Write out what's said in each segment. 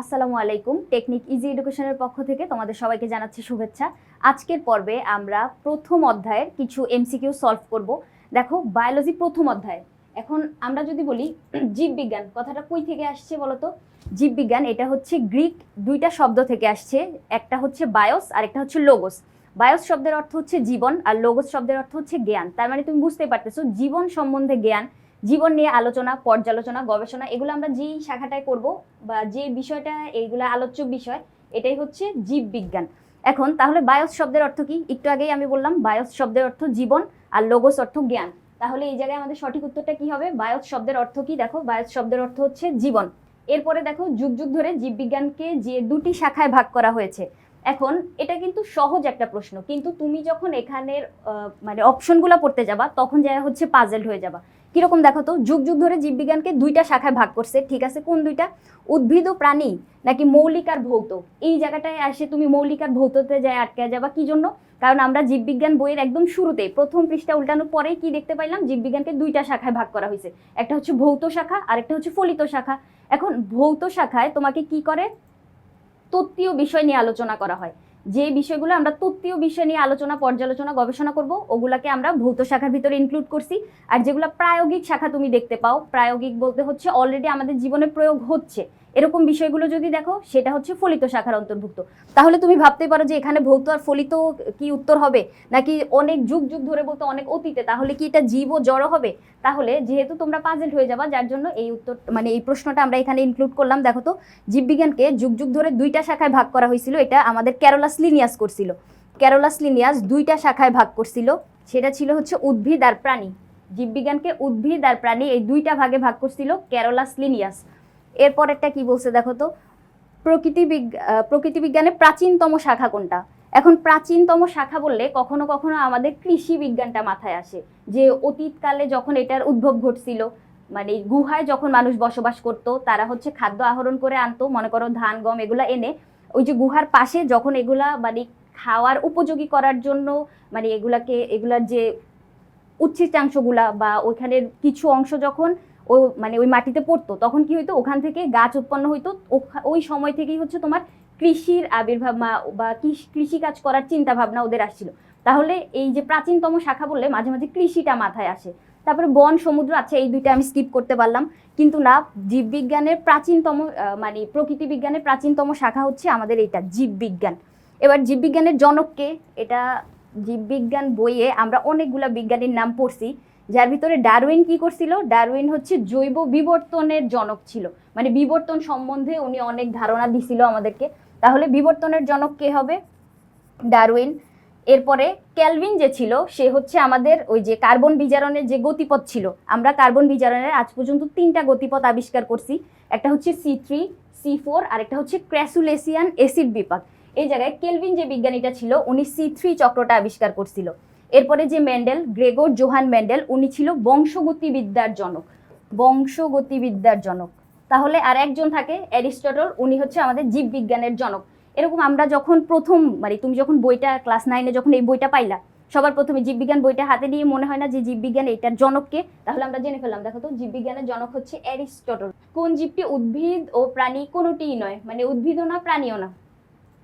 আসসালামু আলাইকুম। Technique easy এডুকেশনের পক্ষ থেকে তোমাদের সবাইকে জানাচ্ছি শুভেচ্ছা। আজকের পর্বে আমরা প্রথম অধ্যায়ের কিছু এমসিকিউ সলভ করব। দেখো বায়োলজি প্রথম অধ্যায়। এখন আমরা যদি বলি জীববিজ্ঞান, কথাটা কই থেকে আসছে বলতো? জীববিজ্ঞান, এটা হচ্ছে গ্রিক, দুইটা শব্দ থেকে আসছে। একটা হচ্ছে বায়োস আর একটা হচ্ছে লোগোস বায়োস শব্দের অর্থ হচ্ছে জীবন, আর লোগোস শব্দের অর্থ হচ্ছে জ্ঞান। তার মানে তুমি বুঝতে পারতেছো, জীবন সম্বন্ধে জ্ঞান জীবন নিয়ে আলোচনা, পর্যালোচনা, গবেষণা, এগুলো আমরা যেই শাখাটায় করব বা যে বিষয়টা, এইগুলো আলোচ্য বিষয়, এটাই হচ্ছে জীববিজ্ঞান এখন তাহলে বায়োস শব্দের অর্থ কি? একটু আগেই আমি বললাম, বায়োস শব্দের অর্থ জীবন আর লোগোস অর্থ জ্ঞান। তাহলে এই জায়গায় আমাদের সঠিক উত্তরটা কি হবে? বায়োস শব্দের অর্থ কি? দেখো, বায়োস শব্দের অর্থ হচ্ছে জীবন। এরপরে দেখো, যুগ যুগ ধরে জীববিজ্ঞানকে যে দুটি শাখায় ভাগ করা হয়েছে। এখন এটা কিন্তু সহজ একটা প্রশ্ন, কিন্তু তুমি যখন এখানের মানে অপশনগুলো পড়তে যাবা, তখন যা হচ্ছে পাজেল হয়ে যাবা। কীরকম দেখো তো, যুগ যুগ ধরে জীববিজ্ঞানকে দুইটা শাখায় ভাগ করছে, ঠিক আছে? কোন দুইটা? উদ্ভিদ ও প্রাণী নাকি মৌলিক আর ভৌত? এই জায়গাটায় আসে তুমি মৌলিক আর ভৌততে যায় আটকে যাবা। কি জন্য? কারণ আমরা জীববিজ্ঞান বইয়ের একদম শুরুতে প্রথম পৃষ্ঠা উল্টানোর পরেই কি দেখতে পাইলাম? জীববিজ্ঞানকে দুইটা শাখায় ভাগ করা হয়েছে একটা হচ্ছে ভৌত শাখা আর একটা হচ্ছে ফলিত শাখা। এখন ভৌত শাখায় তোমাকে কি করে? তত্ত্বীয় বিষয় নিয়ে আলোচনা করা হয়। যে বিষয়গুলো আমরা তত্ত্বীয় বিষয় নিয়ে আলোচনা, পর্যালোচনা, গবেষণা করব, ওগুলাকে আমরা ভৌত শাখার ভিতরে ইনক্লুড করছি। আর যেগুলো প্রায়োগিক শাখা তুমি দেখতে পাও, প্রায়োগিক বলতে হচ্ছে অলরেডি আমাদের জীবনে প্রয়োগ হচ্ছে। এরকম বিষয়গুলো যদি দেখো, সেটা হচ্ছে ফলিত শাখার অন্তর্ভুক্ত। তাহলে তুমি ভাবতে পারো যে এখানে ভৌত আর ফলিত কি উত্তর হবে? নাকি অনেক যুগ যুগ ধরে বলতে অনেক অতীতে, তাহলে কি এটা জীব জড় হবে? তাহলে যেহেতু তোমরা পাজেল হয়ে যাবা, যার জন্য এই উত্তর মানে এই প্রশ্নটা আমরা এখানে ইনক্লুড করলাম। দেখো তো, জীববিজ্ঞানকে যুগ যুগ ধরে দুইটা শাখায় ভাগ করা হয়েছিল। এটা আমাদের ক্যারোলাস লিনিয়াস করছিল। ক্যারোলাস লিনিয়াস দুইটা শাখায় ভাগ করছিল। সেটা ছিল হচ্ছে উদ্ভিদ আর প্রাণী। জীববিজ্ঞানকে উদ্ভিদ আর প্রাণী এই দুইটা ভাগে ভাগ করছিল ক্যারোলাস লিনিয়াস এরপরেরটা কি বলছে দেখো তো? প্রকৃতি প্রকৃতি বিজ্ঞানের প্রাচীনতম শাখা কোনটা? এখন প্রাচীনতম শাখা বললে কখনো কখনো আমাদের কৃষি বিজ্ঞানটা মাথায় আসে। যে অতীতকালে যখন এটার উদ্ভব ঘটছিল মানে গুহায় যখন মানুষ বসবাস করত, তারা হচ্ছে খাদ্য আহরণ করে আনতো, মনে করো ধান, গম এগুলা এনে ওই যে গুহার পাশে যখন এগুলা মানে খাওয়ার উপযোগী করার জন্য মানে এগুলাকে, এগুলার যে উচ্ছিষ্টাংশগুলা বা ওইখানের কিছু অংশ যখন ও মানে ওই মাটিতে পড়তো, তখন কি হইতো, ওখান থেকে গাছ উৎপন্ন হইতো ওই সময় থেকেই হচ্ছে তোমার কৃষির আবির্ভাব বা কৃষ- কৃষিকাজ করার চিন্তা ভাবনা ওদের আসছিল। তাহলে এই যে প্রাচীনতম শাখা বললে মাঝে মাঝে কৃষিটা মাথায় আসে। তারপরে বন, সমুদ্র আছে এই দুইটা আমি স্কিপ করতে পারলাম। কিন্তু না, জীববিজ্ঞানের প্রাচীনতম মানে প্রকৃতি বিজ্ঞানের প্রাচীনতম শাখা হচ্ছে আমাদের এইটা, জীববিজ্ঞান। এবার জীববিজ্ঞানের জনককে এটা জীববিজ্ঞান বইয়ে আমরা অনেকগুলা বিজ্ঞানীর নাম পড়ছি। যার ভিতরে ডারউইন কি করছিল? ডারউইন হচ্ছে জৈব বিবর্তনের জনক ছিল। মানে বিবর্তন সম্বন্ধে উনি অনেক ধারণা দিছিল আমাদেরকে। তাহলে বিবর্তনের জনক কে হবে? ডারউইন। এরপরে ক্যালভিন যে ছিল, সে হচ্ছে আমাদের ওই যে কার্বন বিজারণের যে গতিপথ ছিল। আমরা কার্বন বিজারণের আজ পর্যন্ত তিনটা গতিপথ আবিষ্কার করছি। একটা হচ্ছে সি থ্রি, সি ফোর, আর একটা হচ্ছে ক্র্যাসুলেসিয়ান এসিড বিপাক। এই জায়গায় কেলভিন যে বিজ্ঞানীটা ছিল, উনি সি থ্রি চক্রটা আবিষ্কার করছিল। এরপরে যে ম্যান্ডেল, গ্রেগর জোহান ম্যান্ডেল, উনি ছিল বংশগতিবিদ্যার জনক। বংশগতিবিদ্যার জনক। তাহলে আর একজন থাকে, অ্যারিস্টটল, উনি হচ্ছে আমাদের জীববিজ্ঞানের জনক। এরকম আমরা যখন প্রথম মানে তুমি যখন বইটা, ক্লাস নাইনে যখন এই বইটা পাইলা, সবার প্রথমে জীববিজ্ঞান বইটা হাতে নিয়ে মনে হয় না যে জীববিজ্ঞান এটার জনককে। তাহলে আমরা জেনে ফেললাম, দেখো তো, জীববিজ্ঞানের জনক হচ্ছে অ্যারিস্টটল। কোন জীবটি উদ্ভিদ ও প্রাণী কোনোটিই নয় মানে উদ্ভিদও না, প্রাণীও না।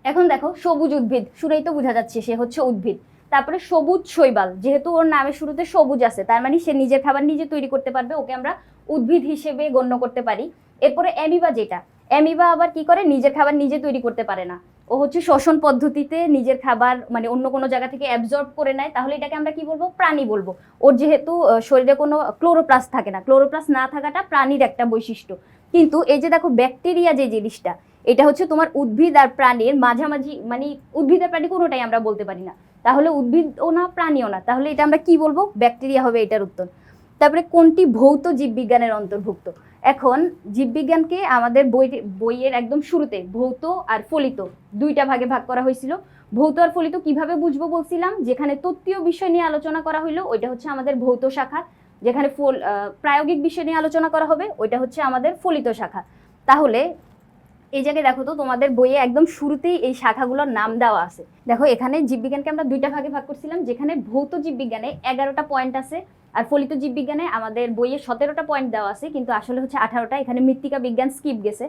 এখন দেখো, সবুজ উদ্ভিদ, শুনেই তো বোঝা যাচ্ছে সে হচ্ছে উদ্ভিদ। তারপরে সবুজ শৈবাল, যেহেতু ওর নামের শুরুতে সবুজ আছে, তার মানে সে নিজের খাবার নিজে তৈরি করতে পারবে, ওকে আমরা উদ্ভিদ হিসেবে গণ্য করতে পারি। এরপরে অ্যামিবা যেটা, অ্যামিবা আবার কি করে? নিজের খাবার নিজে তৈরি করতে পারে না। ও হচ্ছে শ্বসন পদ্ধতিতে নিজের খাবার মানে অন্য কোনো জায়গা থেকে অ্যাবজর্ব করে নেয়, তাহলে এটাকে আমরা কি বলব? প্রাণী বলব। ওর যেহেতু শরীরে কোনো ক্লোরোপ্লাস্ট থাকে না ক্লোরোপ্লাস্ট না থাকাটা প্রাণীর একটা বৈশিষ্ট্য। কিন্তু এই যে দেখো ব্যাকটেরিয়া যে জিনিসটা, এটা হচ্ছে তোমার উদ্ভিদ আর প্রাণীর মাঝামাঝি মানে উদ্ভিদ আর প্রাণী কোনোটাই আমরা বলতে পারি না। তাহলে উদ্ভিদও না, প্রাণীও না। তাহলে এটা আমরা কি বলব? ব্যাকটেরিয়া হবে এটার উত্তর। তারপরে কোনটি ভৌত জীববিজ্ঞানের অন্তর্ভুক্ত? এখন জীববিজ্ঞানকে আমাদের বই বইয়ের একদম শুরুতে ভৌত আর ফলিত দুইটা ভাগে ভাগ করা হয়েছিল। ভৌত আর ফলিত কীভাবে বুঝব বলছিলাম? যেখানে তত্ত্বীয় বিষয় নিয়ে আলোচনা করা হইল, ওইটা হচ্ছে আমাদের ভৌত শাখা। যেখানে ফল প্রায়োগিক বিষয় নিয়ে আলোচনা করা হবে, ওইটা হচ্ছে আমাদের ফলিত শাখা। তাহলে এই জায়গায় দেখো তো তোমাদের বইয়ে একদম শুরুতেই এই শাখাগুলোর নাম দেওয়া আছে। দেখো এখানে জীববিজ্ঞানকে আমরা দুইটা ভাগে ভাগ করছিলাম, যেখানে ভৌত জীববিজ্ঞানে এগারোটা পয়েন্ট আছে আর ফলিত জীববিজ্ঞানে আমাদের বইয়ে সতেরোটা পয়েন্ট দেওয়া আছে, কিন্তু আসলে হচ্ছে আঠারোটা। এখানে মৃত্তিকা বিজ্ঞান স্কিপ গেছে।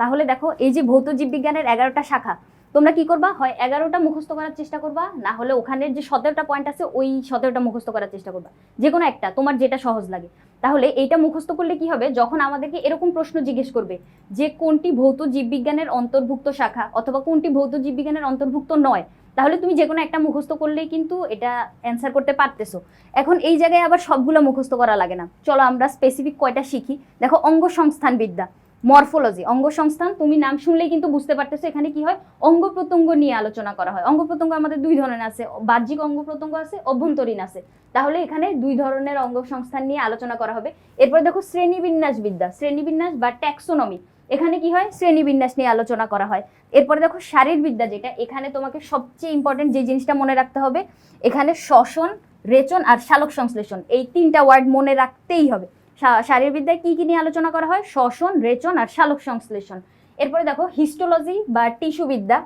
তাহলে দেখো এই যে ভৌত জীববিজ্ঞানের এগারোটা শাখা তোমরা কি করবা? হয় এগারোটা মুখস্থ করার চেষ্টা করবা, না হলে ওখানের যে সতেরোটা পয়েন্ট আছে, ওই সতেরোটা মুখস্থ করার চেষ্টা করবা। যে কোনো একটা, তোমার যেটা সহজ লাগে। তাহলে এইটা মুখস্থ করলে কি হবে? যখন আমাদেরকে এরকম প্রশ্ন জিজ্ঞেস করবে যে, কোনটি ভৌত জীববিজ্ঞানের অন্তর্ভুক্ত শাখা অথবা কোনটি ভৌত জীববিজ্ঞানের অন্তর্ভুক্ত নয়? তাহলে তুমি যে কোনো একটা মুখস্থ করলেই কিন্তু এটা অ্যান্সার করতে পারতেছো। এখন এই জায়গায় আবার সবগুলো মুখস্থ করা লাগে না। চলো আমরা স্পেসিফিক কয়টা শিখি? দেখো অঙ্গ সংস্থান বিদ্যা মরফোলজি অঙ্গ সংস্থান তুমি নাম শুনলেই কিন্তু বুঝতে পারতেছো এখানে কি হয়? অঙ্গ প্রত্যঙ্গ নিয়ে আলোচনা করা হয়। অঙ্গ প্রত্যঙ্গ আমাদের দুই ধরনের আছে, বাহ্যিক অঙ্গ প্রত্যঙ্গ আছে, অভ্যন্তরীণ আছে। তাহলে এখানে দুই ধরনের অঙ্গ সংস্থান নিয়ে আলোচনা করা হবে। এরপরে দেখো শ্রেণীবিন্যাস বিদ্যা শ্রেণীবিন্যাস বা ট্যাক্সোনমি। এখানে কি হয়? শ্রেণীবিন্যাস নিয়ে আলোচনা করা হয়। এরপরে দেখো শারীরবিদ্যা যেটা, এখানে তোমাকে সবচেয়ে ইম্পর্টেন্ট যে জিনিসটা মনে রাখতে হবে, এখানে শ্বসন, রেচন আর শালক সংশ্লেষণ, এই তিনটা ওয়ার্ড মনে রাখতেই হবে। শারীরবিদ্যায় কি কি নিয়ে আলোচনা করা হয়? শ্বসন, রেচন আর শালক সংশ্লেষণ। এরপরে দেখো হিস্টোলজি বা টিস্যু বিদ্যা,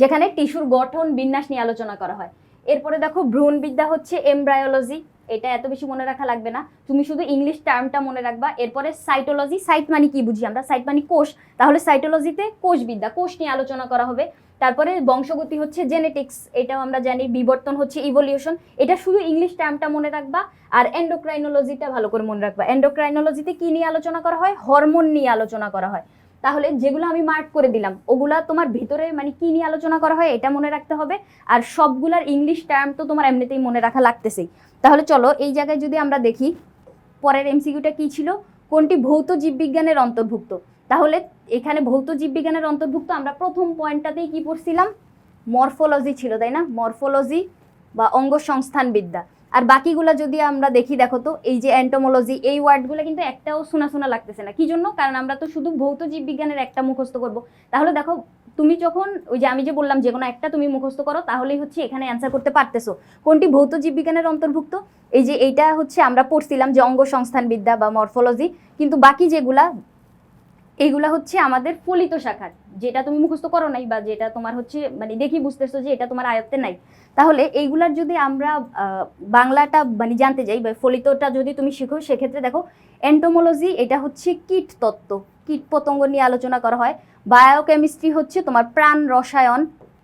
যেখানে টিস্যুর গঠন, বিন্যাস নিয়ে আলোচনা করা হয়। এরপরে দেখো, ভ্রূণ বিদ্যা হচ্ছে এমব্রায়োলজি এটা এত বেশি মনে রাখা লাগবে না। তুমি শুধু ইংলিশ টার্মটা মনে রাখবা। এরপরে সাইটোলজি সাইট মানে কি বুঝি আমরা? সাইট মানে কোষ। তাহলে সাইটোলজিতে কোষ বিদ্যা, কোষ নিয়ে আলোচনা করা হবে। তারপরে বংশগতি হচ্ছে জেনেটিক্স এটাও আমরা জানি, বিবর্তন হচ্ছে ইভলিউশন এটা শুধু ইংলিশ টার্মটা মনে রাখবা, আর এন্ডোক্রাইনোলজিটা ভালো করে মনে রাখবা। এন্ডোক্রাইনোলজিতে কি নিয়ে আলোচনা করা হয়? হরমোন নিয়ে আলোচনা করা হয়। তাহলে যেগুলো আমি মার্ক করে দিলাম, ওগুলা তোমার ভিতরে মানে কি নিয়ে আলোচনা করা হয় এটা মনে রাখতে হবে, আর সবগুলার ইংলিশ টার্ম তো তোমার এমনিতেই মনে রাখা লাগতেছেই। তাহলে চলো, এই জায়গায় যদি আমরা দেখি, পরের এমসিকিউটা কি ছিল? কোনটি ভৌত জীববিজ্ঞানের অন্তর্ভুক্ত? তাহলে এখানে ভৌত জীববিজ্ঞানের অন্তর্ভুক্ত আমরা প্রথম পয়েন্টটাতেই কি পড়ছিলাম? মরফোলজি ছিল, তাই না? মরফোলজি বা অঙ্গ সংস্থান বিদ্যা আর বাকিগুলো যদি আমরা দেখি, দেখো তো, এই যে অ্যান্টোমোলজি এই ওয়ার্ডগুলো কিন্তু একটাও শোনা শোনা লাগতেছে না। কি জন্য? কারণ আমরা তো শুধু ভৌত জীববিজ্ঞানের একটা মুখস্থ করব। তাহলে দেখো, তুমি যখন, ওই যে আমি যে বললাম, যে কোনো একটা তুমি মুখস্থ করো, তাহলেই হচ্ছে এখানে অ্যান্সার করতে পারতেছো। কোনটি ভৌত জীববিজ্ঞানের অন্তর্ভুক্ত? এই যে এইটা হচ্ছে আমরা পড়ছিলাম যে অঙ্গ সংস্থান বিদ্যা বা মরফোলজি। কিন্তু বাকি যেগুলা এইগুলা হচ্ছে আমাদের ফলিত শাখার যেটা তুমি মুখস্থ করো নাই বা যেটা তোমার হচ্ছে মানে দেখি বুঝতেছো যে এটা তোমার আয়ত্তে নাই। তাহলে এইগুলার যদি আমরা বাংলাটা মানে জানতে যাই বা ফলিতটা যদি তুমি শিখো, সেক্ষেত্রে দেখো এন্টোমোলজি এটা হচ্ছে কীট তত্ত্ব। কীট পতঙ্গ নিয়ে আলোচনা করা হয়। বায়োকেমিস্ট্রি হচ্ছে তোমার প্রাণ রসায়ন।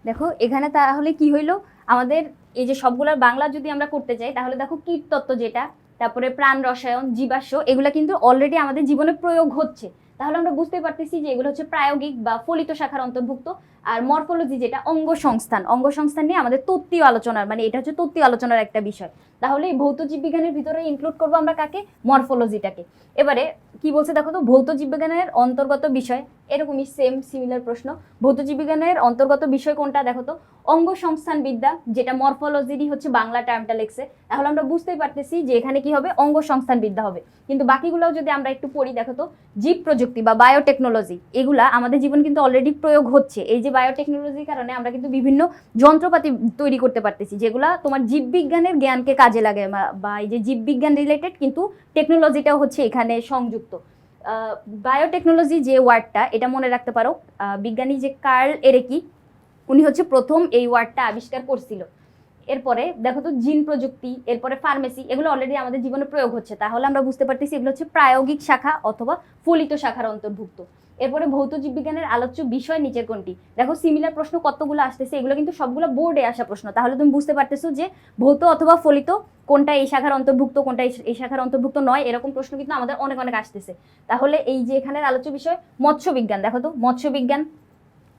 দেখো, এখানে তাহলে কি হইল? আমাদের এই যে সবগুলোর বাংলা যদি আমরা করতে চাই তাহলে দেখো কীট তত্ত্ব যেটা, তারপরে প্রাণ রসায়ন, জীবাশ্ম, এগুলো কিন্তু অলরেডি আমাদের জীবনে প্রয়োগ হচ্ছে। তাহলে আমরা বুঝতে পারতেছি যে এগুলো হচ্ছে প্রায়োগিক বা ফলিত শাখার অন্তর্ভুক্ত। আর মরফোলজি যেটা অঙ্গ সংস্থান অঙ্গ সংস্থান নিয়ে আমাদের তত্ত্বীয় আলোচনার মানে এটা হচ্ছে তত্ত্বীয় আলোচনার একটা বিষয়। তাহলে এই ভৌত জীববিজ্ঞানের ভিতরে ইনক্লুড করব আমরা কাকে? মরফোলজিটাকে এবারে কি বলছে দেখো তো ভৌত জীববিজ্ঞানের অন্তর্গত বিষয়, এরকমই সেম সিমিলার প্রশ্ন। ভৌত জীববিজ্ঞানের অন্তর্গত বিষয় কোনটা দেখো তো? অঙ্গ সংস্থান বিদ্যা যেটা মরফোলজিরই হচ্ছে বাংলা টার্মটা লেখছে। তাহলে আমরা বুঝতেই পারতেছি যে এখানে কি হবে? অঙ্গ সংস্থান বিদ্যা হবে। কিন্তু বাকিগুলোও যদি আমরা একটু পড়ি দেখো তো, জীব প্রযুক্তি বা বায়োটেকনোলজি এগুলা আমাদের জীবন কিন্তু অলরেডি প্রয়োগ হচ্ছে। এই যে বায়োটেকনোলজির কারণে আমরা কিন্তু বিভিন্ন যন্ত্রপাতি তৈরি করতে পারতেছি, যেগুলা তোমার জীববিজ্ঞানের জ্ঞানকে কাজে লাগে বা- এই যে জীববিজ্ঞান রিলেটেড কিন্তু টেকনোলজিটাও হচ্ছে এখানে সংযুক্ত। বায়োটেকনোলজি যে ওয়ার্ডটা এটা মনে রাখতে পারো বিজ্ঞানী যে কার্ল এরেকি উনি হচ্ছে প্রথম এই ওয়ার্ডটা আবিষ্কার করছিল। এরপরে দেখো তো জিন প্রযুক্তি, এরপরে ফার্মেসি, এগুলো অলরেডি আমাদের জীবনে প্রয়োগ হচ্ছে। তাহলে আমরা বুঝতে পারতেছি এগুলো হচ্ছে প্রায়োগিক শাখা অথবা ফলিত শাখার অন্তর্ভুক্ত। এরপরে ভৌত জীববিজ্ঞানের আলোচ্য বিষয় নিচের কোনটি? দেখো সিমিলার প্রশ্ন কতগুলো আসতেছে, এগুলো কিন্তু সবগুলো বোর্ডে আসা প্রশ্ন। তাহলে তুমি বুঝতে পারতেছো যে ভৌত অথবা ফলিত কোনটা এই শাখার অন্তর্ভুক্ত, কোনটা এই- শাখার অন্তর্ভুক্ত নয়, এরকম প্রশ্ন কিন্তু আমাদের অনেক অনেক আসতেছে। তাহলে এই যে এখানের আলোচ্য বিষয় মৎস্য বিজ্ঞান দেখো তো মৎস্য বিজ্ঞান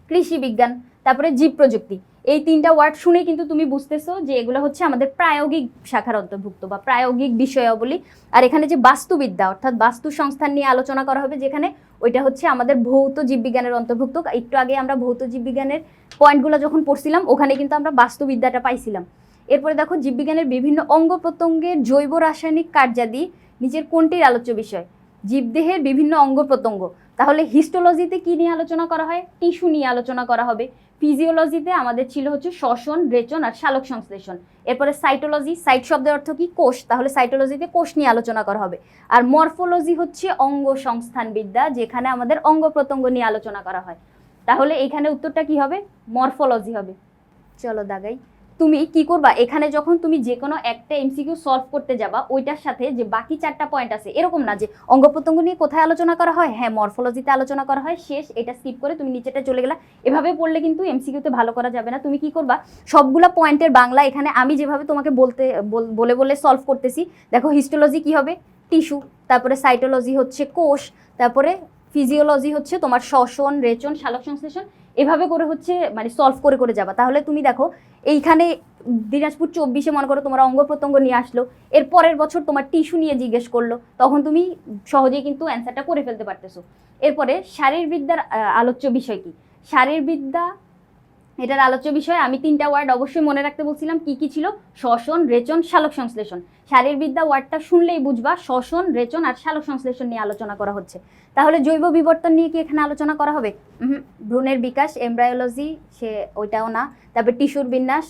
কৃষি বিজ্ঞান তারপরে জীব প্রযুক্তি এই তিনটা ওয়ার্ড শুনে কিন্তু তুমি বুঝতেছো যে এগুলো হচ্ছে আমাদের প্রায়োগিক শাখার অন্তর্ভুক্ত বা প্রায়োগিক বিষয়াবলী। আর এখানে যে বাস্তুবিদ্যা, অর্থাৎ বাস্তু সংস্থান নিয়ে আলোচনা করা হবে, যেখানে ওইটা হচ্ছে আমাদের ভৌত জীববিজ্ঞানের অন্তর্ভুক্ত। একটু আগে আমরা ভৌত জীববিজ্ঞানের পয়েন্টগুলো যখন পড়ছিলাম, ওখানে কিন্তু আমরা বাস্তুবিদ্যাটা পাইছিলাম। এরপরে দেখো, জীববিজ্ঞানের বিভিন্ন অঙ্গ প্রত্যঙ্গের জৈব রাসায়নিক কার্যাদি নিচের কোনটির আলোচ্য বিষয়? জীবদেহের বিভিন্ন অঙ্গ প্রত্যঙ্গ। তাহলে হিস্টোলজিতে কি নিয়ে আলোচনা করা হয়? টিস্যু নিয়ে আলোচনা করা হবে। ফিজিওলজিতে আমাদের ছিল হচ্ছে শ্বসন, রেচন আর শালক সংশ্লেষণ। এরপরে সাইটোলজি সাইট শব্দের অর্থ কি? কোষ। তাহলে সাইটোলজিতে কোষ নিয়ে আলোচনা করা হবে। আর মর্ফোলজি হচ্ছে অঙ্গ সংস্থানবিদ্যা, যেখানে আমাদের অঙ্গ প্রত্যঙ্গ নিয়ে আলোচনা করা হয়। তাহলে এখানে উত্তরটা কি হবে? মর্ফোলজি হবে। চলো দাগাই। তুমি কি করবা? এখানে যখন তুমি যে কোনো একটা এমসিকিউ সলভ করতে যাবা, ওইটার সাথে যে বাকি চারটা পয়েন্ট আছে, এরকম না যে অঙ্গ প্রত্যঙ্গ নিয়ে কোথায় আলোচনা করা হয়? হ্যাঁ মরফোলজিতে আলোচনা করা হয়। শেষ, এটা স্কিপ করে তুমি নিচেটা চলে গেলা। এভাবে পড়লে কিন্তু এমসিকিউতে ভালো করা যাবে না। তুমি কি করবা? সবগুলা পয়েন্টের বাংলা এখানে আমি যেভাবে তোমাকে বলতে, বলে বলে সলভ করতেছি, দেখো হিস্টোলজি কি হবে? টিস্যু তারপরে সাইটোলজি হচ্ছে কোষ, তারপরে ফিজিওলজি হচ্ছে তোমার শ্বসন, রেচন, শালক সংশ্লেষণ, এভাবে করে হচ্ছে মানে সলভ করে করে যাবা। তাহলে তুমি দেখো, এইখানে দিনাজপুর চব্বিশে মনে করো তোমার অঙ্গ প্রত্যঙ্গ নিয়ে আসলো, এর পরের বছর তোমার টিস্যু নিয়ে জিজ্ঞেস করল, তখন তুমি সহজেই কিন্তু অ্যান্সারটা করে ফেলতে পারতেছো। এরপরে শারীরবিদ্যার আলোচ্য বিষয় কি? শারীরবিদ্যা এটার আলোচ্য বিষয়, আমি তিনটা ওয়ার্ড অবশ্যই মনে রাখতে বলছিলাম, কি কি ছিল? শ্বসন, রেচন, শালক সংশ্লেষণ। শারীরবিদ্যা ওয়ার্ডটা শুনলেই বুঝবা, শ্বসন, রেচন আর শালক সংশ্লেষণ নিয়ে আলোচনা করা হচ্ছে। তাহলে জৈব বিবর্তন নিয়ে কি এখানে আলোচনা করা হবে? ভ্রূণের বিকাশ এমব্রায়োলজি সে ওইটাও না। তারপর টিস্যুর বিন্যাস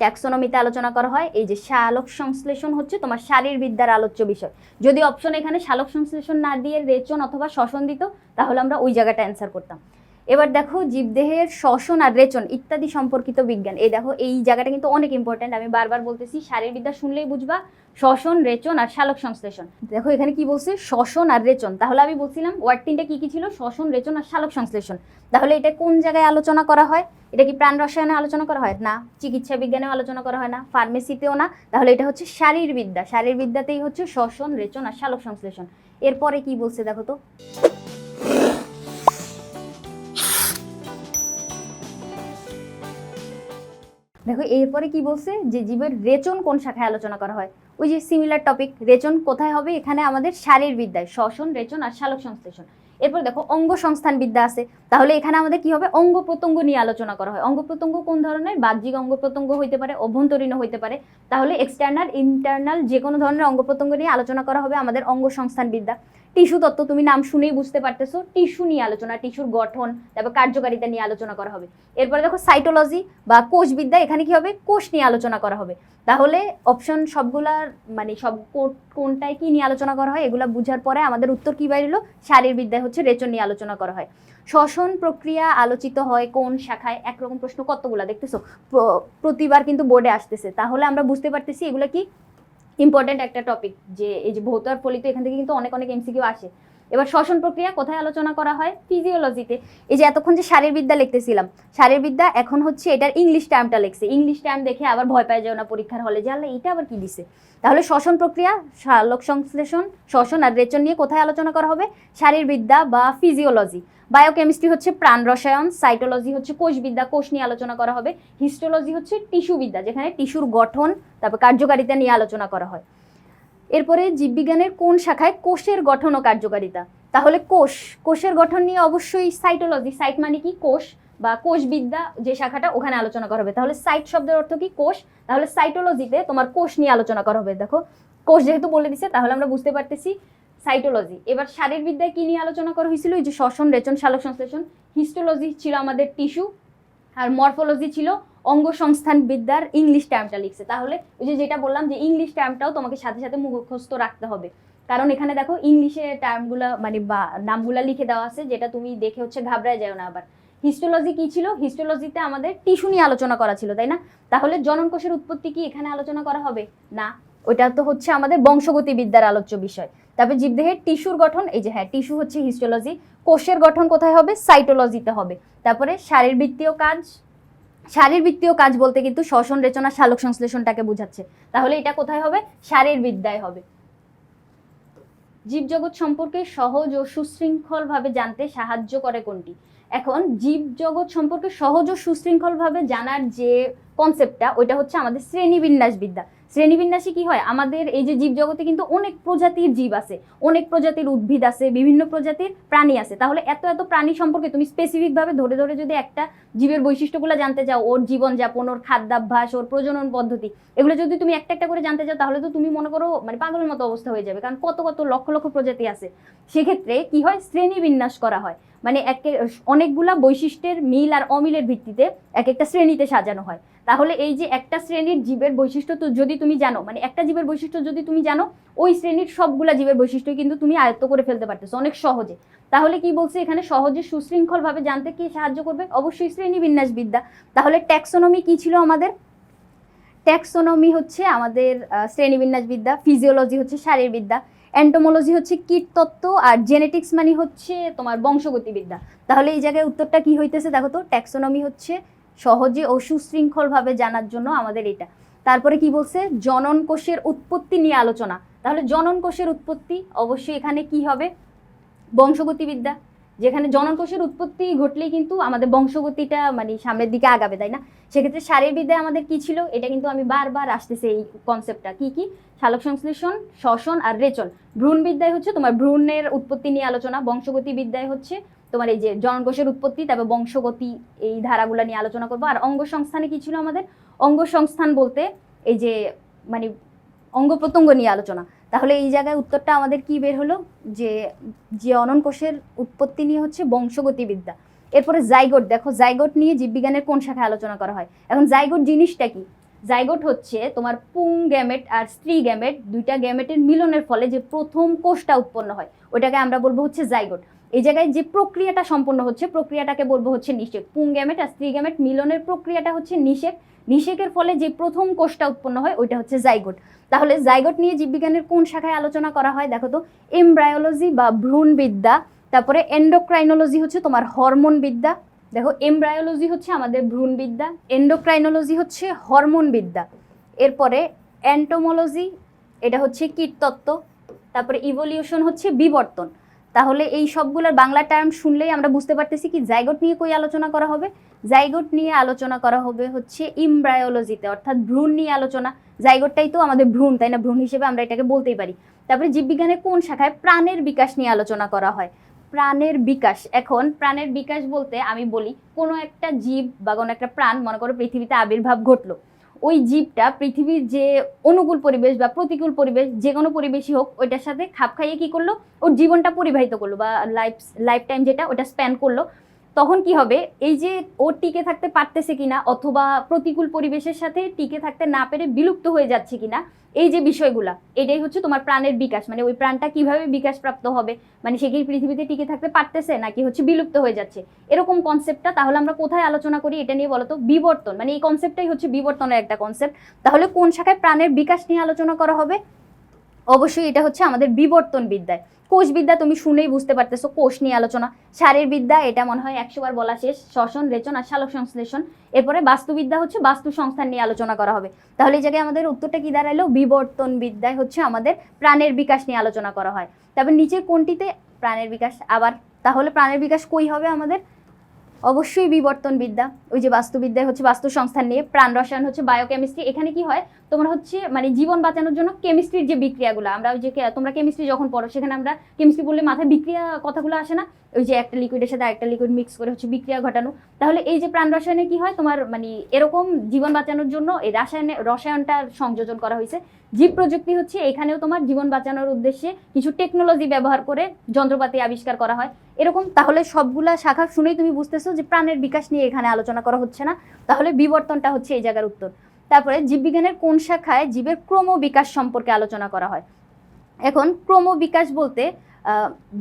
ট্যাক্সোনমিতে আলোচনা করা হয়। এই যে শালক সংশ্লেষণ হচ্ছে তোমার শারীরবিদ্যার আলোচ্য বিষয়। যদি অপশন এখানে শালক সংশ্লেষণ না দিয়ে রেচন অথবা শ্বসন দিত, তাহলে আমরা ওই জায়গাটা অ্যান্সার করতাম। এবার দেখো জীবদেহের শ্বসন আর রেচন ইত্যাদি সম্পর্কিত বিজ্ঞান। এই দেখো, এই জায়গাটা কিন্তু অনেক ইম্পর্ট্যান্ট আমি বারবার বলতেছি, শারীরবিদ্যা শুনলেই বুঝবা, শ্বসন, রেচন আর শালক সংশ্লেষণ। দেখো এখানে কি বলছে? শ্বসন আর রেচন। তাহলে আমি বলছিলাম, ওয়ার্ড তিনটা কি কি ছিল? শ্বসন, রেচন আর শালক সংশ্লেষণ। তাহলে এটা কোন জায়গায় আলোচনা করা হয়? এটা কি প্রাণ রসায়নে আলোচনা করা হয়? না, চিকিৎসা বিজ্ঞানেও আলোচনা করা হয় না ফার্মেসিতেও না। তাহলে এটা হচ্ছে শারীরবিদ্যা। শারীরবিদ্যাতেই হচ্ছে শ্বসন, রেচন আর শালক সংশ্লেষণ। এরপরে কি বলছে দেখো তো? দেখো, এরপরে কি বলছে? যে জীবের রেচন কোন শাখায় আলোচনা করা হয়? ওই যে সিমিলার টপিক রেচন কোথায় হবে? এখানে আমাদের শারীরবিদ্যায় শ্বসন, রেচন আর শালক সংশ্লেষণ। এরপর দেখো, অঙ্গ সংস্থান বিদ্যা আছে। তাহলে এখানে আমাদের কি হবে? অঙ্গ প্রত্যঙ্গ নিয়ে আলোচনা করা হয়। অঙ্গ প্রত্যঙ্গ কোন ধরনের? বাহ্যিক অঙ্গ প্রত্যঙ্গ হইতে পারে, অভ্যন্তরীণ হইতে পারে। তাহলে এক্সটার্নাল ইন্টারনাল যে কোনো ধরনের অঙ্গ প্রত্যঙ্গ নিয়ে আলোচনা করা হবে আমাদের অঙ্গ সংস্থান বিদ্যা। টিস্যু তত্ত্ব তুমি নাম শুনেই বুঝতে পারতেছো। টিস্যু নিয়ে আলোচনা, টিস্যুর গঠন, তারপর কার্যকারিতা নিয়ে আলোচনা করা হবে। এরপরে দেখো সাইটোলজি বা কোষবিদ্যা, এখানে কি হবে? কোষ নিয়ে আলোচনা করা হবে। তাহলে অপশন সবগুলার মানে সব কোনটায় কি নিয়ে আলোচনা করা হয়, এগুলো বুঝার পরে আমাদের উত্তর কি বাইরিলো শারীরবিদ্যায় হচ্ছে রেচন নিয়ে আলোচনা করা হয়। শ্বসন প্রক্রিয়া আলোচিত হয় কোন শাখায়? একরকম প্রশ্ন কতগুলা, দেখতেছো? প্রতিবার কিন্তু বোর্ডে আসতেছে। তাহলে আমরা বুঝতে পারতেছি এগুলো কি ইম্পর্টেন্ট একটা টপিক যে এই যে ভৌতার ফলিত এখান থেকে কিন্তু অনেক অনেক এমসিকিউ আসে। এবার শ্বসন প্রক্রিয়া কোথায় আলোচনা করা হয়? ফিজিওলজিতে এই যে এতক্ষণ যে শারীরবিদ্যা লিখতেছিলাম, শারীরবিদ্যা এখন হচ্ছে এটার ইংলিশ টার্মটা লিখছে। ইংলিশ টার্ম দেখে আবার ভয় পায় যাও না পরীক্ষার হলে, যে আল্লাহ এটা আবার কি দিছে? তাহলে শ্বসন প্রক্রিয়া শালক সংশ্লেষণ, শ্বসন আর রেচন নিয়ে কোথায় আলোচনা করা হবে? শারীরবিদ্যা বা ফিজিওলজি বায়োকেমিস্ট্রি হচ্ছে প্রাণ রসায়ন সাইটোলজি হচ্ছে কোষবিদ্যা, কোষ নিয়ে আলোচনা করা হবে। হিস্টোলজি হচ্ছে টিস্যুবিদ্যা, যেখানে টিস্যুর গঠন, তারপর কার্যকারিতা নিয়ে আলোচনা করা হয়। এরপরে জীববিজ্ঞানের কোন শাখায় কোষের গঠন ও কার্যকারিতা? তাহলে কোষ, কোষের গঠন নিয়ে অবশ্যই সাইটোলজি সাইট মানে কি? কোষ বা কোষবিদ্যা যে শাখাটা ওখানে আলোচনা করা হবে। তাহলে সাইট শব্দের অর্থ কি? কোষ। তাহলে সাইটোলজিতে তোমার কোষ নিয়ে আলোচনা করা হবে। দেখো, কোষ যেহেতু বলে দিছে, তাহলে আমরা বুঝতে পারতেছি সাইটোলজি এবার শারীরবিদ্যায় কি নিয়ে আলোচনা করা হয়েছিল? এই যে শ্বসন, রেচন শালক সংশ্লেষণ হিস্টোলজি ছিল আমাদের টিস্যু আর মরফোলজি ছিল অঙ্গ সংস্থান বিদ্যার ইংলিশ টার্মটা লিখছে। তাহলে ওই যে যেটা বললাম যে ইংলিশ টার্মটাও তোমাকে সাথে সাথে মুখস্থ রাখতে হবে। কারণ এখানে দেখো ইংলিশে টার্মগুলো মানে বা নামগুলা লিখে দেওয়া আছে, যেটা তুমি দেখে হচ্ছে ঘাবড়ায় যাও না আবার। হিস্টোলজি কি ছিল? হিস্টোলজিতে আমাদের টিস্যু নিয়ে আলোচনা করা ছিল, তাই না? তাহলে জনন কোষের উৎপত্তি কি এখানে আলোচনা করা হবে? না, ওইটা তো হচ্ছে আমাদের বংশগতি বিদ্যার আলোচ্য বিষয়। তারপর জীবদেহের টিস্যুর গঠন, এই যে হ্যাঁ টিস্যু হচ্ছে হিস্টোলজি কোষের গঠন কোথায় হবে? সাইটোলজিতে হবে। তারপরে শারীরবৃত্তীয় কাজ শারীরবৃত্তীয় কাজ বলতে কিন্তু শ্বসন, রেচনা, শালক সংশ্লেষণটাকে বোঝাচ্ছে। তাহলে এটা কোথায় হবে? শারীরবিদ্যায় হবে। জীবজগৎ সম্পর্কে সহজ ও সুশৃঙ্খলভাবে জানতে সাহায্য করে কোনটি? এখন, জীবজগৎ সম্পর্কে সহজ ও সুশৃঙ্খলভাবে জানার যে কনসেপ্টটা ওইটা হচ্ছে আমাদের শ্রেণীবিন্যাস বিদ্যা শ্রেণীবিন্যাসে কি হয়? আমাদের এই যে জীবজগতে কিন্তু অনেক প্রজাতির জীব আছে। অনেক প্রজাতির উদ্ভিদ আছে, বিভিন্ন প্রজাতির প্রাণী আছে। তাহলে এত এত প্রাণী সম্পর্কে তুমি স্পেসিফিকভাবে ধরে ধরে যদি একটা জীবের বৈশিষ্ট্যগুলো জানতে চাও, ওর জীবনযাপন, ওর খাদ্যাভ্যাস, ওর প্রজনন পদ্ধতি, এগুলো যদি তুমি একটা একটা করে জানতে চাও, তাহলে তো তুমি মনে করো মানে পাগলের মতো অবস্থা হয়ে যাবে। কারণ কত কত লক্ষ লক্ষ প্রজাতি আছে। সেক্ষেত্রে কি হয়? শ্রেণি বিন্যাস করা হয়। মানে একে, অনেকগুলা বৈশিষ্ট্যের মিল আর অমিলের ভিত্তিতে এক একটা শ্রেণীতে সাজানো হয়। তাহলে এই যে একটা শ্রেণির জীবের বৈশিষ্ট্য তো যদি তুমি জানো মানে একটা জীবের বৈশিষ্ট্য যদি তুমি জানো ওই শ্রেণির সবগুলা জীবের বৈশিষ্ট্য কিন্তু তুমি আয়ত্ত করে ফেলতে পারতেছো অনেক সহজে। তাহলে কি বলছে এখানে? সহজে সুশৃঙ্খলভাবে জানতে কি সাহায্য করবে? অবশ্যই শ্রেণি বিন্যাস বিদ্যা তাহলে ট্যাক্সোনমি কি ছিল আমাদের? ট্যাক্সোনমি হচ্ছে আমাদের আহ, শ্রেণীবিন্যাসবিদ্যা ফিজিওলজি হচ্ছে শারীরবিদ্যা অ্যান্টোমোলজি হচ্ছে কীটতত্ত্ব আর জেনেটিক্স মানে হচ্ছে তোমার বংশগতিবিদ্যা। তাহলে এই জায়গায় উত্তরটা কি হইতেছে দেখো তো? ট্যাক্সোনমি হচ্ছে সহজে ও সুশৃঙ্খলভাবে জানার জন্য আমাদের এটা। তারপরে কি বলছে? জনন কোষের উৎপত্তি নিয়ে আলোচনা। তাহলে জনন কোষের উৎপত্তি অবশ্যই এখানে কি হবে? বংশগতিবিদ্যা। যেখানে জনন কোষের উৎপত্তি ঘটলেই কিন্তু আমাদের বংশগতিটা মানে সামনের দিকে আগাবে, তাই না? সেক্ষেত্রে শারীরবিদ্যায় আমাদের কি ছিল? এটা কিন্তু আমি বারবার আসতেছে এই কনসেপ্টটা কি কি? শালক সংশ্লেষণ, শ্বসন আর রেচন। ভ্রূণবিদ্যায় হচ্ছে তোমার ভ্রূণের উৎপত্তি নিয়ে আলোচনা বংশগতি বিদ্যায় হচ্ছে তোমার এই যে জনকোষের উৎপত্তি, তারপর বংশগতি, এই ধারাগুলো নিয়ে আলোচনা করব। আর অঙ্গ সংস্থানে কি ছিল আমাদের? অঙ্গ সংস্থান বলতে এই যে মানে অঙ্গ প্রত্যঙ্গ নিয়ে আলোচনা। তাহলে এই জায়গায় উত্তরটা আমাদের কি বের হলো? যে যে অনন কোষের উৎপত্তি নিয়ে হচ্ছে বংশগতি বিদ্যা এরপরে জাইগোট, দেখো জাইগোট নিয়ে জীববিজ্ঞানের কোন শাখায় আলোচনা করা হয়? এখন জাইগোট জিনিসটা কি? জাইগোট হচ্ছে তোমার পুং গ্যামেট আর স্ত্রী গ্যামেট, দুইটা গ্যামেটের মিলনের ফলে যে প্রথম কোষটা উৎপন্ন হয় ওটাকে আমরা বলব হচ্ছে জাইগোট। এই জায়গায় যে প্রক্রিয়াটা সম্পন্ন হচ্ছে, প্রক্রিয়াটাকে বলব হচ্ছে নিষেক। পুং গ্যামেট আর স্ত্রী গ্যামেট মিলনের প্রক্রিয়াটা হচ্ছে নিষেক। নিষেকের ফলে যে প্রথম কোষটা উৎপন্ন হয়, ওইটা হচ্ছে জাইগোট তাহলে জাইগোট নিয়ে জীববিজ্ঞানের কোন শাখায় আলোচনা করা হয়, দেখো তো এমব্রায়োলজি বা ভ্রূণবিদ্যা, তারপরে এন্ডোক্রাইনোলজি হচ্ছে তোমার হরমোন বিদ্যা দেখো এমব্রায়োলজি হচ্ছে আমাদের ভ্রূণবিদ্যা এন্ডোক্রাইনোলজি হচ্ছে হরমোন বিদ্যা এরপরে অ্যান্টোমোলজি এটা হচ্ছে কীটতত্ত্ব, তারপরে ইভলিউশন হচ্ছে বিবর্তন। তাহলে এই সবগুলোর বাংলা টার্ম শুনলেই আমরা বুঝতে পারতেছি কি জাইগোট নিয়ে কই আলোচনা করা হবে? জাইগোট নিয়ে আলোচনা করা হবে হচ্ছে ইমব্রায়োলজিতে অর্থাৎ ভ্রূণ নিয়ে আলোচনা। জাইগোটটাই তো আমাদের ভ্রূণ, তাই না? ভ্রূণ হিসেবে আমরা এটাকে বলতেই পারি। তারপরে জীববিজ্ঞানের কোন শাখায় প্রাণের বিকাশ নিয়ে আলোচনা করা হয়? প্রাণের বিকাশ। এখন প্রাণের বিকাশ বলতে আমি বলি, কোনো একটা জীব বা কোনো একটা প্রাণ, মনে করো পৃথিবীতে আবির্ভাব ঘটলো ওই জীবটা পৃথিবীর যে অনুকূল পরিবেশ বা প্রতিকূল পরিবেশ, যে কোনো পরিবেশই হোক, ওইটার সাথে খাপ খাইয়ে কী করল? ওর জীবনটা পরিবাহিত করল বা লাইফ লাইফ টাইম যেটা ওটা স্প্যান করল। তখন কি হবে? এই যে ও টিকে থাকতে পারতেছে কিনা অথবা প্রতিকূল পরিবেশের সাথে টিকে থাকতে না পেরে বিলুপ্ত হয়ে যাচ্ছে কিনা, এই যে বিষয়গুলা, এটাই হচ্ছে তোমার প্রাণের বিকাশ। মানে ওই প্রাণটা কীভাবে বিকাশ প্রাপ্ত হবে? মানে সে কি পৃথিবীতে টিকে থাকতে পারতেছে নাকি হচ্ছে বিলুপ্ত হয়ে যাচ্ছে? এরকম কনসেপ্টটা তাহলে আমরা কোথায় আলোচনা করি এটা নিয়ে বলতো? বিবর্তন। মানে এই কনসেপ্টটাই হচ্ছে বিবর্তনের একটা কনসেপ্ট তাহলে কোন শাখায় প্রাণের বিকাশ নিয়ে আলোচনা করা হবে? অবশ্যই এটা হচ্ছে আমাদের বিবর্তন বিদ্যায়। কোষবিদ্যা তুমি শুনেই বুঝতে পারতেছো, কোষ নিয়ে আলোচনা। শারীরবিদ্যা এটা মনে হয় একশো বার বলা শেষ। শ্বসন, রেচন আর সালোক সংশ্লেষণ। এরপরে বাস্তুবিদ্যা হচ্ছে বাস্তু সংস্থান নিয়ে আলোচনা করা হবে। তাহলে এই জায়গায় আমাদের উত্তরটা কি দাঁড়াইলো বিবর্তন বিদ্যায় হচ্ছে আমাদের প্রাণের বিকাশ নিয়ে আলোচনা করা হয়। তারপর নিচের কোনটিতে প্রাণের বিকাশ। আবার তাহলে প্রাণের বিকাশ কই হবে আমাদের? অবশ্যই বিবর্তন বিদ্যা। ওই যে বাস্তুবিদ্যায় হচ্ছে বাস্তু সংস্থান নিয়ে প্রাণ রসায়ন হচ্ছে বায়োকেমিস্ট্রি এখানে কি হয়? তোমার হচ্ছে মানে জীবন বাঁচানোর জন্য কেমিস্ট্রির যে বিক্রিয়াগুলো, আমরা ওই যে তোমরা কেমিস্ট্রি যখন পড়ো, সেখানে আমরা কেমিস্ট্রি বললে মাথায় বিক্রিয়া কথাগুলো আসে না? ওই যে একটা লিকুইডের সাথে একটা লিকুইড মিক্স করে হচ্ছে বিক্রিয়া ঘটানো। তাহলে এই যে প্রাণ রসায়নে কি হয়? তোমার মানে এরকম জীবন বাঁচানোর জন্য এই রাসায়নে রসায়নটার সংযোজন করা হয়েছে। জীব প্রযুক্তি হচ্ছে এখানেও তোমার জীবন বাঁচানোর উদ্দেশ্যে কিছু টেকনোলজি ব্যবহার করে যন্ত্রপাতি আবিষ্কার করা হয়। এরকম, তাহলে সবগুলা শাখা শুনেই তুমি বুঝতেছো যে প্রাণের বিকাশ নিয়ে এখানে আলোচনা করা হচ্ছে না। তাহলে বিবর্তনটা হচ্ছে এই জায়গার উত্তর। তারপরে জীববিজ্ঞানের কোন শাখায় জীবের ক্রম বিকাশ সম্পর্কে আলোচনা করা হয়? এখন ক্রম বিকাশ বলতে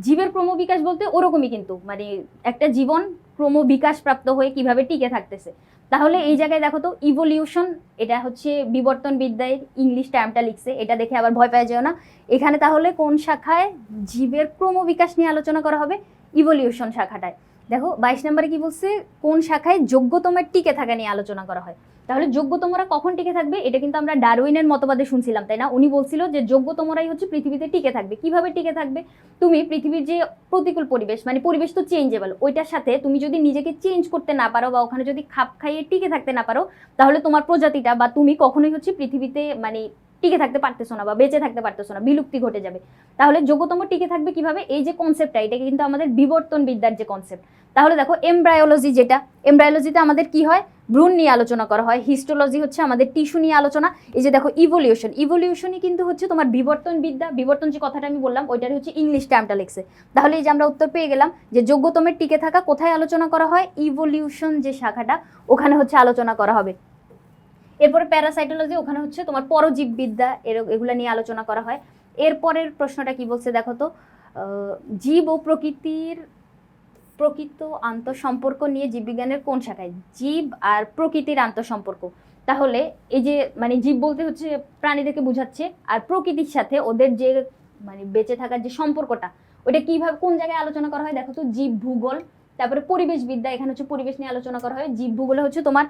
জীবের ক্রম বিকাশ বলতে ওরকমই কিন্তু মানে একটা জীবন ক্রম বিকাশ প্রাপ্ত হয়ে কীভাবে টিকে থাকতেছে। তাহলে এই জায়গায় দেখো তো ইভলিউশন এটা হচ্ছে বিবর্তন বিদ্যায় ইংলিশ টার্মটা লিখছে, এটা দেখে আবার ভয় পাওয়া যেও না। এখানে তাহলে কোন শাখায় জীবের ক্রম বিকাশ নিয়ে আলোচনা করা হবে? ইভলিউশন শাখাটায়। দেখো, বাইশ নম্বরে কি বলছে? কোন শাখায় যোগ্যতমের টিকে থাকা নিয়ে আলোচনা করা হয়? তাহলে যোগ্যতমরা কখন টিকে থাকবে? এটা কিন্তু আমরা ডারউইনের মতবাদে শুনছিলাম, তাই না? উনি বলছিল যে যোগ্যতমরাই হচ্ছে পৃথিবীতে টিকে থাকবে। কীভাবে টিকে থাকবে? তুমি পৃথিবীর যে প্রতিকূল পরিবেশ মানে পরিবেশ তো চেঞ্জেবল ওইটার সাথে তুমি যদি নিজেকে চেঞ্জ করতে না পারো বা ওখানে যদি খাপ খাইয়ে টিকে থাকতে না পারো, তাহলে তোমার প্রজাতিটা বা তুমি কখনোই হচ্ছে পৃথিবীতে মানে টিকে থাকতে পারতেছো না বা বেঁচে থাকতে পারতেছো না, বিলুপ্তি ঘটে যাবে। তাহলে যোগ্যতম টিকে থাকবে কীভাবে? এই যে কনসেপ্টটা এটা কিন্তু আমাদের বিবর্তন বিদ্যার যে কনসেপ্ট তাহলে দেখো এমব্রায়োলজি যেটা এমব্রায়োলজিতে আমাদের কি হয়? ভ্রূণ নিয়ে আলোচনা করা হয়। হিস্টোলজি হচ্ছে আমাদের টিস্যু নিয়ে আলোচনা। এই যে দেখো ইভলিউশন ইভলিউশনই কিন্তু হচ্ছে তোমার বিবর্তন বিদ্যা বিবর্তন যে কথাটা আমি বললাম, ওইটারই হচ্ছে ইংলিশ টার্মটা লিখছে। তাহলে এই যে আমরা উত্তর পেয়ে গেলাম যে যোগ্যতমের টিকে থাকা কোথায় আলোচনা করা হয়? ইভলিউশন যে শাখাটা, ওখানে হচ্ছে আলোচনা করা হবে। এরপরে প্যারাসাইটোলজি ওখানে হচ্ছে তোমার পরজীববিদ্যা এর এগুলো নিয়ে আলোচনা করা হয়। এরপরের প্রশ্নটা কি বলছে দেখো তো? জীব ও প্রকৃতির প্রকৃত আন্তঃসম্পর্ক নিয়ে জীববিজ্ঞানের কোন শাখায়? জীব আর প্রকৃতির আন্তঃসম্পর্ক। তাহলে এই যে মানে জীব বলতে হচ্ছে প্রাণীদেরকে বোঝাচ্ছে, আর প্রকৃতির সাথে ওদের যে মানে বেঁচে থাকার যে সম্পর্কটা ওটা কীভাবে, কোন জায়গায় আলোচনা করা হয়? দেখো তো জীব ভূগোল তারপরে পরিবেশবিদ্যা, এখানে হচ্ছে পরিবেশ নিয়ে আলোচনা করা হয়। জীব ভূগোলে হচ্ছে তোমার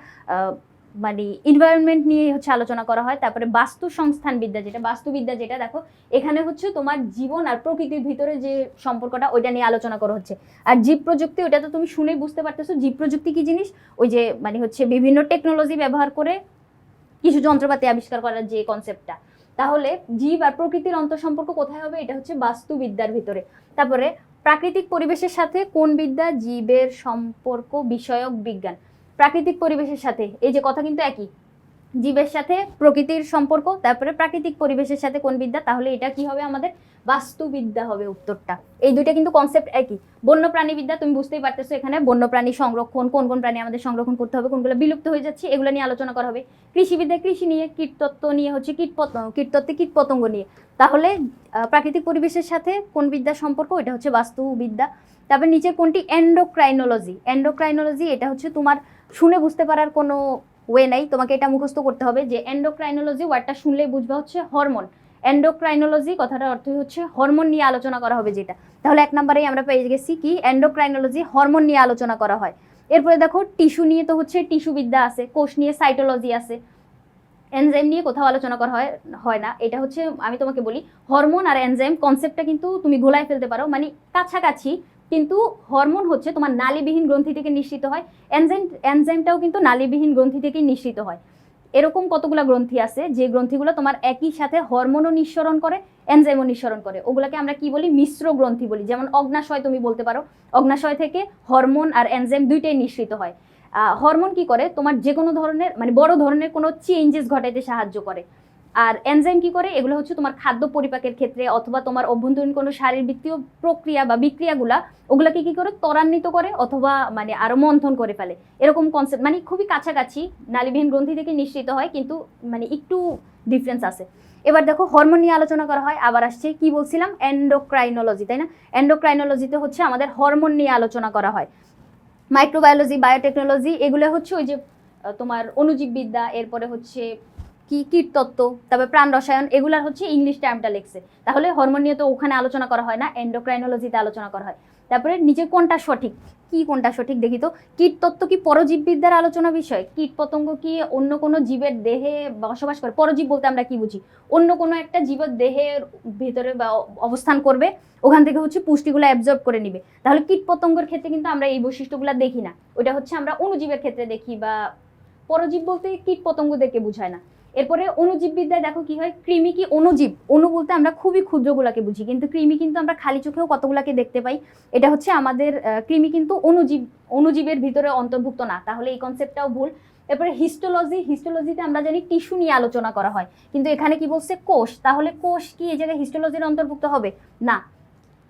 মানে ইনভায়রনমেন্ট নিয়ে হচ্ছে আলোচনা করা হয়। তারপরে বাস্তু সংস্থান বিদ্যা যেটা, বাস্তুবিদ্যা যেটা, দেখো, এখানে হচ্ছে তোমার জীবন আর প্রকৃতির ভিতরে যে সম্পর্কটা, ওইটা নিয়ে আলোচনা করা হচ্ছে। আর জীব প্রযুক্তি ওটা তো তুমি শুনেই বুঝতে পারতেছো, জীব প্রযুক্তি কি জিনিস? ওই যে মানে হচ্ছে বিভিন্ন টেকনোলজি ব্যবহার করে কিছু যন্ত্রপাতি আবিষ্কার করার যে কনসেপ্টটা তাহলে জীব আর প্রকৃতির অন্তঃসম্পর্ক কোথায় হবে? এটা হচ্ছে বাস্তুবিদ্যার ভিতরে। তারপরে প্রাকৃতিক পরিবেশের সাথে কোন বিদ্যা? জীবের সম্পর্ক বিষয়ক বিজ্ঞান। প্রাকৃতিক পরিবেশের সাথে, এই যে কথা কিন্তু একই। জীবের সাথে, প্রকৃতির সম্পর্ক, তারপরে প্রাকৃতিক পরিবেশের সাথে কোন বিদ্যা, তাহলে এটা কি হবে আমাদের? বাস্তুবিদ্যা হবে উত্তরটা। এই দুইটা কিন্তু কনসেপ্ট একই। বন্যপ্রাণী বিদ্যা, তুমি বুঝতেই পারতেছো এখানে, বন্যপ্রাণী সংরক্ষণ, কোন কোন প্রাণী আমাদের সংরক্ষণ করতে হবে, কোনগুলো বিলুপ্ত হয়ে যাচ্ছে, এগুলো নিয়ে আলোচনা করা হবে। কৃষিবিদ্যা, কৃষি নিয়ে, কীটতত্ত্ব নিয়ে হচ্ছে কীট কীটতত্ত্বে কীট পতঙ্গ নিয়ে। তাহলে প্রাকৃতিক পরিবেশের সাথে কোন বিদ্যার সম্পর্ক, এটা হচ্ছে বাস্তুবিদ্যা। তারপর নিচের কোনটি? এন্ডোক্রাইনোলজি এন্ডোক্রাইনোলজি এটা হচ্ছে তোমার শুনে বুঝতে পারার কোনো ওয়ে নাই। তোমাকে এটা মুখস্থ করতে হবে যে এন্ডোক্রাইনোলজি ওয়ার্ডটা শুনলেই বুঝবা হচ্ছে হরমোন এন্ডোক্রাইনোলজি কথাটার অর্থই হচ্ছে হরমোন নিয়ে আলোচনা করা হবে যেটা। তাহলে এক নম্বরেই আমরা পেয়ে গেছি কি? এন্ডোক্রাইনোলজি হরমোন নিয়ে আলোচনা করা হয়। এরপরে দেখো টিস্যু নিয়ে তো হচ্ছে টিস্যু বিদ্যা আছে, কোষ নিয়ে সাইটোলজি আছে। এনজাইম নিয়ে কোথাও আলোচনা করা হয় হয় না। এটা হচ্ছে আমি তোমাকে বলি হরমোন আর এনজাইম কনসেপ্টটা কিন্তু তুমি গোলায় ফেলতে পারো। মানে কাছাকাছি কিন্তু হরমোন হচ্ছে তোমার নালীবিহীন গ্রন্থি থেকে নিঃসৃত হয়। এনজাইম, এনজাইমটাও কিন্তু নালীবিহীন গ্রন্থি থেকেই নিঃসৃত হয়। এরকম কতগুলো গ্রন্থি আছে, যে গ্রন্থিগুলো তোমার একই সাথে হরমোনও নিঃসরণ করে, এনজাইমও নিঃসরণ করে। ওগুলোকে আমরা কি বলি? মিশ্র গ্রন্থি বলি। যেমন অগ্নাশয় তুমি বলতে পারো। অগ্নাশয় থেকে হরমোন আর এনজাইম দুইটাই নিঃসৃত হয়। হরমোন কি করে? তোমার যে কোনো ধরনের মানে বড় ধরনের কোনো চেঞ্জেস ঘটাইতে সাহায্য করে। আর এনজাইম কি করে? এগুলো হচ্ছে তোমার খাদ্য পরিপাকের ক্ষেত্রে অথবা তোমার অভ্যন্তরীণ কোনো শারীরবৃত্তীয় প্রক্রিয়া বা বিক্রিয়াগুলা, ওগুলাকে কি করে? ত্বরান্বিত করে অথবা মানে আরও মন্থন করে ফেলে। এরকম কনসেপ্ট মানে খুবই কাছাকাছি, নালীবিহীন গ্রন্থি থেকে নিঃসৃত হয়, কিন্তু মানে একটু ডিফারেন্স আছে। এবার দেখো হরমোন নিয়ে আলোচনা করা হয়, আবার আসছে কি বলছিলাম? এন্ডোক্রাইনোলজি তাই না? এন্ডোক্রাইনোলজিতে হচ্ছে আমাদের হরমোন নিয়ে আলোচনা করা হয়। মাইক্রোবায়োলজি বায়োটেকনোলজি এগুলো হচ্ছে ওই যে তোমার অণুজীববিদ্যা, এরপরে হচ্ছে কি কীটতত্ত্ব তারপরে প্রাণ রসায়ন, এগুলার হচ্ছে ইংলিশ টার্মটা লেখছে। তাহলে হরমোন নিয়ে তো ওখানে আলোচনা করা হয় না এন্ডোক্রাইনোলজিতে আলোচনা করা হয়। তারপরে নিচে কোনটা সঠিক? কি কোনটা সঠিক দেখি তো? কীটতত্ত্ব কি পরজীববিদ্যার আলোচনা বিষয়? কীট পতঙ্গ কি অন্য কোনো জীবের দেহে বসবাস করে? পরজীব বলতে আমরা কি বুঝি? অন্য কোনো একটা জীবের দেহের ভিতরে বা অবস্থান করবে, ওখান থেকে হচ্ছে পুষ্টিগুলো অ্যাবজর্ব করে নিবে। তাহলে কীট পতঙ্গের ক্ষেত্রে কিন্তু আমরা এই বৈশিষ্ট্যগুলো দেখি না। ওটা হচ্ছে আমরা অণুজীবের ক্ষেত্রে দেখি বা পরজীব বলতে কীট পতঙ্গদেরকে বোঝায় না। এরপরে অনুজীববিদ্যায় দেখো কি হয়, কৃমি কি অনুজীব? অণু বলতে আমরা খুবই ক্ষুদ্রগুলাকে বুঝি, কিন্তু কৃমি কিন্তু আমরা খালি চোখেও কতগুলাকে দেখতে পাই? এটা হচ্ছে আমাদের কৃমি কিন্তু অনুজীব, অনুজীবের ভিতরে অন্তর্ভুক্ত না, তাহলে এই কনসেপ্টটাও ভুল। এরপরে হিস্টোলজি হিস্টোলজিতে আমরা জানি টিস্যু নিয়ে আলোচনা করা হয়, কিন্তু এখানে কি বলছে কোষ? তাহলে কোষ কি এই জায়গায় হিস্টোলজির অন্তর্ভুক্ত হবে? না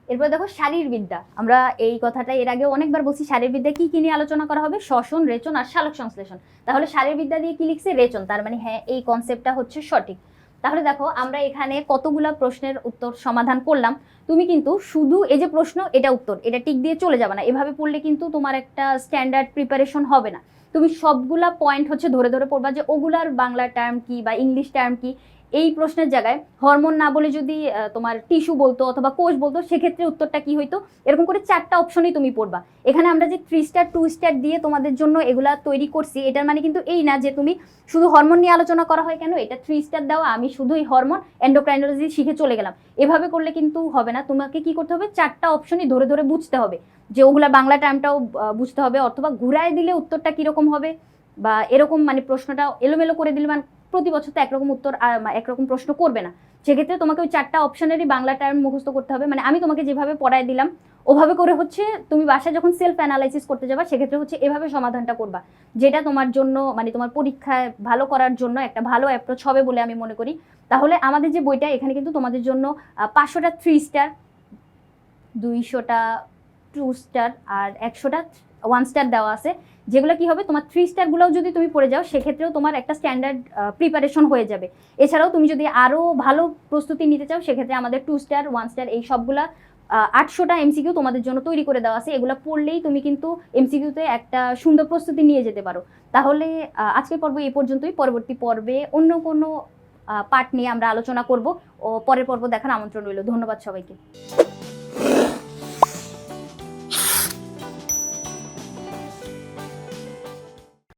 এরপর দেখো শারীরবিদ্যা আমরা এই কথাটা এর আগে অনেকবার বলছি শারীরবিদ্যা কি কি নিয়ে আলোচনা করা হবে? শ্বসন, রেচন আর শালক সংশ্লেষণ। তাহলে শারীরবিদ্যা দিয়ে কি লিখছে? রেচন। তার মানে হ্যাঁ এই কনসেপ্টটা হচ্ছে সঠিক। তাহলে দেখো, আমরা এখানে কতগুলা প্রশ্নের উত্তর সমাধান করলাম। তুমি কিন্তু শুধু এই যে প্রশ্ন, এটা উত্তর। এটা টিক দিয়ে চলে যাবে না। এভাবে পড়লে কিন্তু তোমার একটা স্ট্যান্ডার্ড প্রিপারেশন হবে না। তুমি সবগুলা পয়েন্ট হচ্ছে ধরে ধরে পড়বা যে ওগুলার বাংলা টার্ম কি বা ইংলিশ টার্ম কি? এই প্রশ্নের জায়গায় হরমোন না বলে যদি তোমার টিস্যু বলতো অথবা কোষ বলতো, সেক্ষেত্রে উত্তরটা কি হইতো? এরকম করে চারটা অপশনই তুমি পড়বা। এখানে আমরা যে থ্রি স্টার টু স্টার দিয়ে তোমাদের জন্য এগুলা তৈরি করছি, এটার মানে কিন্তু এই না যে তুমি শুধু হরমোন নিয়ে আলোচনা করা হয় কেন? এটা থ্রি স্টার দেওয়া, আমি শুধুই হরমোন এন্ডোক্রাইনোলজি শিখে চলে গেলাম। এভাবে করলে কিন্তু হবে না। তোমাকে কি করতে হবে? চারটা অপশনই ধরে ধরে বুঝতে হবে। যে ওগুলা বাংলা টাইমটাও বুঝতে হবে, অথবা ঘুরায় দিলে উত্তরটা কীরকম হবে? বা এরকম মানে প্রশ্নটা এলোমেলো করে দিলে মানে প্রতি বছর তো একরকম উত্তর একরকম প্রশ্ন করবে না। সেক্ষেত্রে তোমাকে ওই চারটা অপশনেরই বাংলা টার্ম মুখস্থ করতে হবে। মানে আমি তোমাকে যেভাবে পড়ায় দিলাম, ওভাবে করে হচ্ছে তুমি বাসায় যখন সেলফ অ্যানালাইসিস করতে যাবা, সেক্ষেত্রে হচ্ছে এভাবে সমাধানটা করবা। যেটা তোমার জন্য মানে তোমার পরীক্ষায় ভালো করার জন্য একটা ভালো অ্যাপ্রোচ হবে বলে আমি মনে করি। তাহলে আমাদের যে বইটা, এখানে কিন্তু তোমাদের জন্য পাঁচশোটা থ্রি স্টার দুইশোটা টু স্টার আর একশোটা ওয়ান স্টার দেওয়া আছে, যেগুলো কি হবে? তোমার থ্রি স্টারগুলোও যদি তুমি পড়ে যাও, সেক্ষেত্রেও তোমার একটা স্ট্যান্ডার্ড প্রিপারেশন হয়ে যাবে। এছাড়াও তুমি যদি আরও ভালো প্রস্তুতি নিতে চাও, সেক্ষেত্রে আমাদের টু স্টার ওয়ান স্টার এই সবগুলা আটশোটা এমসিকিউ তোমাদের জন্য তৈরি করে দেওয়া আছে। এগুলো পড়লেই তুমি কিন্তু এমসিকিউতে একটা সুন্দর প্রস্তুতি নিয়ে যেতে পারো। তাহলে আজকের পর্ব এই পর্যন্তই। পরবর্তী পর্বে অন্য কোনো পার্ট নিয়ে আমরা আলোচনা করব। ও, পরের পর্ব দেখার আমন্ত্রণ রইল। ধন্যবাদ সবাইকে।